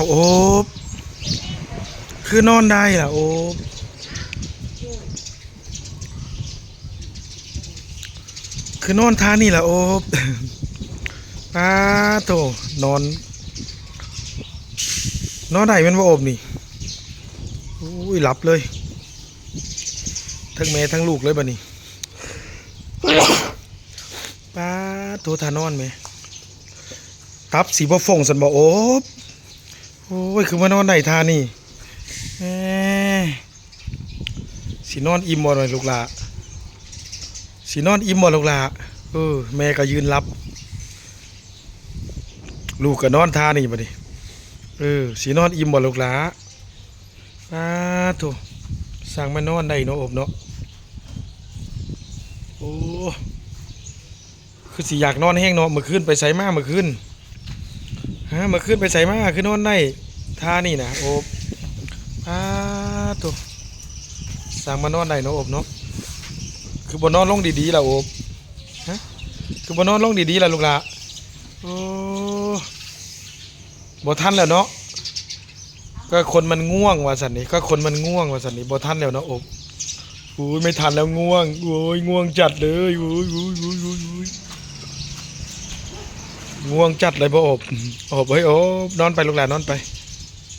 าวโอบคือนอนได้ล่ะโอบคือนอนท่านี่ล่ะโอบป้าโตนอน นอนได้แมันว่าโอบนี่อุ้ยหลับเลย ทั้งแม่ทั้งลูกเลยบัดนี้ป้าโตทานอนไหมตับสีบ่ฟงสันบ่โอบ โอ้ย คือมานอนไหนทานี่สินอนอิ่มบ่หน่อยลูกหลาสินอนอิ่มบ่ลูกหลาเออแม่ก็ยืนรับ ลูกก็นอนทานี่บัดนี้เออสินอนอิ่มบ่ลูกหลาอาโถสั่งมานอนได้เนาะอบเนาะโอ้คือสิอยากนอนแห้งเนาะเมื่อคืนไปไสมาเมื่อคืน ฮะมาขึ้นไปใส่มาขึ้นโน่นได้ท่านี่นะโอบอ้าตัวสั่งมานอนได้เนาะอบเนาะคือบนนอนลงดีๆล่ะอบฮะคือบนนอนลงดีๆล่ะลูกละโอ้บ่ทันแล้วเนาะก็คนมันง่วงว่าสันนี่ก็คนมันง่วงว่าสันนี่บ่ทันแล้วเนาะอบอุ้ยไม่ทันแล้วง่วงโอ้ยง่วงจัดเลยโอ้ยโอ้ยโอ้ยโอ้ยโอ้ย ง่วงจัดเลยพ่ออบอบเฮ้ยโอบนอนไปลูกหลานนอนไป